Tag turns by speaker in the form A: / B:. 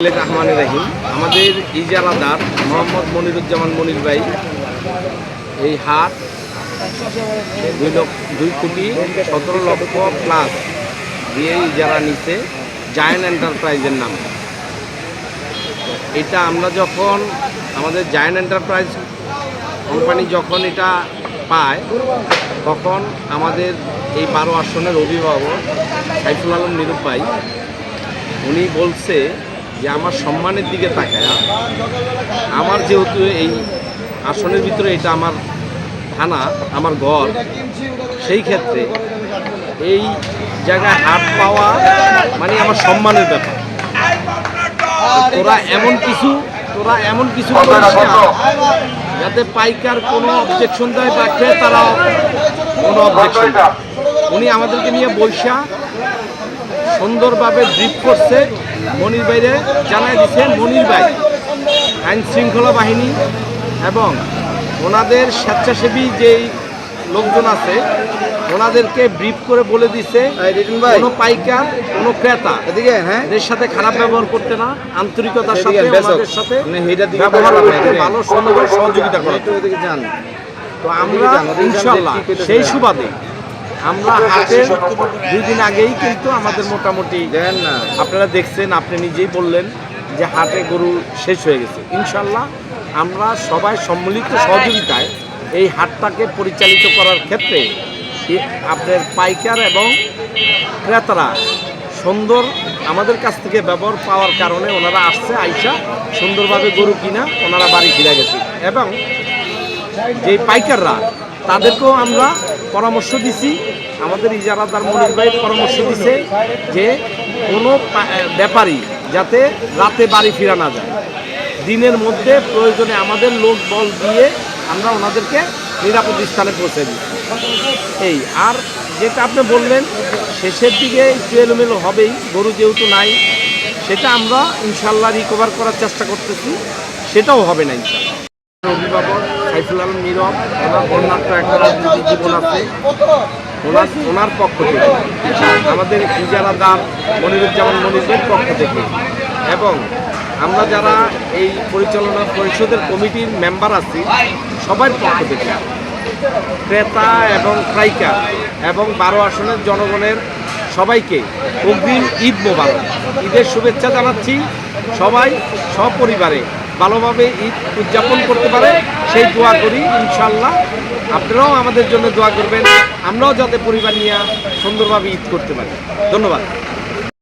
A: রহমান রাহিম। আমাদের ইজারাদার মোহাম্মদ মনিরুজ্জামান মনির ভাই, এই হাট দুই লক্ষ, দুই কোটি সতেরো লক্ষ প্লাস দিয়ে ইজারা নিতে জায়ান্ট এন্টারপ্রাইজের নাম। এটা আমরা যখন, আমাদের জায়ান্ট এন্টারপ্রাইজ কোম্পানি যখন এটা পায়, তখন আমাদের এই বারো আসনের অভিভাবক সাইফুল আলম নিরূপ ভাই উনি বলছে যে আমার সম্মানের দিকে তাকায় আমার যেহেতু এই আসনের ভিতরে এটা আমার থানা আমার ঘর সেই ক্ষেত্রে এই জায়গায় হাত পাওয়া মানে আমার সম্মানের ব্যাপার। তোরা এমন কিছু তোরা এমন কিছু যাতে পাইকার কোনো অবজেকশন দেয় বা ক্রেতারা কোনো অবজেকশন উনি আমাদেরকে নিয়ে বৈশা সুন্দরভাবে ব্রিফ করছে মনির বাইরে জানাই দিছে মনির ভাই। আইন শৃঙ্খলা বাহিনী এবং ওনাদের স্বেচ্ছাসেবী যেই লোকজন আছে ওনাদেরকে ব্রিফ করে বলে দিছে কোনো পাইকার কোনো ক্রেতা
B: এদিকে হ্যাঁ।
A: এদের সাথে খারাপ ব্যবহার করতে না আন্তরিকতার সাথে ওনাদের সাথে
B: আপনি হেডার দিকে
A: ব্যবহার করতে ভালো সুন্দর সহযোগিতা করে তো আমরা ইনশাল্লাহ সেই সুবাদে আমরা হাটের দুই দিন আগেই কিন্তু আমাদের মোটামুটি
B: দেন না।
A: আপনারা দেখছেন আপনি নিজেই বললেন যে হাটে গরু শেষ হয়ে গেছে। ইনশাল্লাহ আমরা সবাই সম্মিলিত সহযোগিতায় এই হাটটাকে পরিচালিত করার ক্ষেত্রে আপনার পাইকার এবং ক্রেতারা সুন্দর আমাদের কাছ থেকে ব্যবহার পাওয়ার কারণে ওনারা আসছে আইসা সুন্দরভাবে গরু কিনা ওনারা বাড়ি ফিরে গেছে। এবং যে পাইকাররা তাদেরকেও আমরা পরামর্শ দিছি আমাদের ইজারাদার মনির ভাই পরামর্শ দিছে যে কোনো ব্যাপারী যাতে রাতে বাড়ি ফিরা না যায়। দিনের মধ্যে প্রয়োজনে আমাদের লোক বল দিয়ে আমরা ওনাদেরকে নিরাপদ স্থানে পৌঁছে দিই। এই, আর যেটা আপনি বললেন, শেষের দিকে একটু এলোমেলো হবেই, গরু যেহেতু নাই, সেটা আমরা ইনশাল্লাহ রিকভার করার চেষ্টা করতেছি, সেটাও হবে না ইনশাল্লাহ। অভিভাবক সাইফুল আলম নীরব, ওনার বন্যাত্ম একটা রাজনীতি জীবন আছে। ওনার ওনার পক্ষ থেকে, আমাদের ইজারাদার মনিরুজ্জামান মনিরের পক্ষ থেকে এবং আমরা যারা এই পরিচালনা পরিষদের কমিটির মেম্বার আছি, সবার পক্ষ থেকে ক্রেতা এবং ক্রাইকার এবং বারো আসনের জনগণের সবাইকে অগ্রিম ঈদ মোবারক। ঈদের শুভেচ্ছা জানাচ্ছি। সবাই সপরিবারে ভালোভাবে ঈদ উদযাপন করতে পারে। সেই দোয়া করি, ইনশাল্লাহ। আপনারাও আমাদের জন্য দোয়া করবেন। আমরাও যাতে পরিবার নিয়ে সুন্দরভাবে ঈদ করতে পারি। ধন্যবাদ।